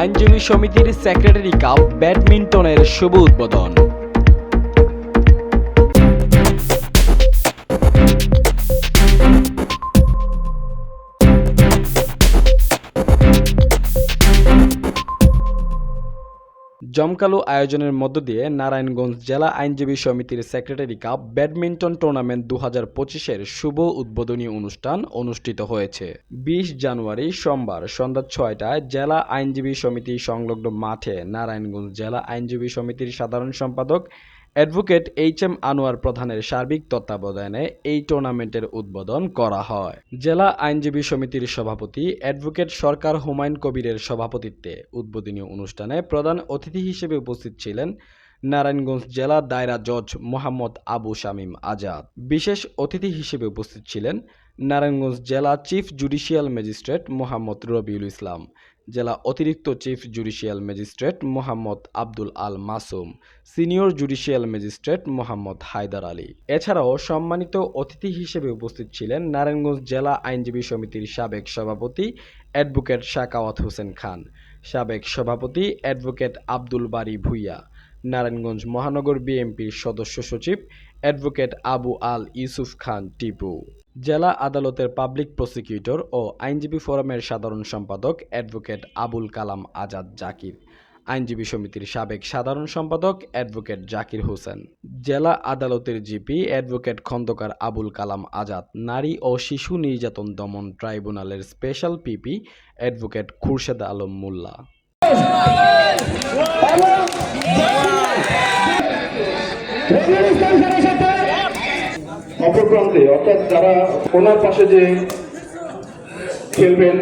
আইনজীবী সমিতির secretary cup ব্যাডমিন্টনের শুভ উদ্বোধন। জমকালো আয়োজনের মধ্য দিয়ে নারায়ণগঞ্জ জেলা আইনজীবী সমিতির সেক্রেটারি কাপ ব্যাডমিন্টন টুর্নামেন্ট দু হাজার পঁচিশের শুভ উদ্বোধনী অনুষ্ঠান অনুষ্ঠিত হয়েছে। বিশ জানুয়ারি সোমবার সন্ধ্যা ছয়টায় জেলা আইনজীবী সমিতি সংলগ্ন মাঠে নারায়ণগঞ্জ জেলা আইনজীবী সমিতির সাধারণ সম্পাদক অ্যাডভোকেট এইচ এম আনোয়ার প্রধানের সার্বিক তত্ত্বাবধানে এই টুর্নামেন্টের উদ্বোধন করা হয়। জেলা আইনজীবী সমিতির সভাপতি অ্যাডভোকেট সরকার হুমায়ুন কবিরের সভাপতিত্বে উদ্বোধনী অনুষ্ঠানে প্রধান অতিথি হিসেবে উপস্থিত ছিলেন নারায়ণগঞ্জ জেলা দায়রা জজ মোহাম্মদ আবু শামীম আজাদ। বিশেষ অতিথি হিসেবে উপস্থিত ছিলেন নারায়ণগঞ্জ জেলা chief judicial magistrate Mohammad Rabiul Islam, জেলা অতিরিক্ত chief judicial magistrate Mohammad Abdul Al Masum, senior judicial magistrate Mohammad Haider Ali. এছাড়াও সম্মানিত অতিথি হিসেবে উপস্থিত ছিলেন নারায়ণগঞ্জ জেলা আইনজীবী সমিতির সাবেক সভাপতি অ্যাডভোকেট শাকাওয়াত হোসেন খান, সাবেক সভাপতি অ্যাডভোকেট আব্দুল বারী ভুইয়া নারায়ণগঞ্জ মহানগর বিএনপির সদস্য সচিব অ্যাডভোকেট আবু আল ইউসুফ খান টিপু। জেলা আদালতের পাবলিক প্রসিকিউটর ও আইনজীবী ফোরামের সাধারণ সম্পাদক অ্যাডভোকেট আবুল কালাম আজাদ জাকির। আইনজীবী সমিতির সাবেক সাধারণ সম্পাদক অ্যাডভোকেট জাকির হোসেন। জেলা আদালতের জিপি অ্যাডভোকেট খন্দকার আবুল কালাম আজাদ। নারী ও শিশু নির্যাতন দমন ট্রাইব্যুনালের special PP advocate Khurshed Alam Molla. অপর প্রান্তে অর্থাৎ যারা ওনার পাশে যে খেলবেন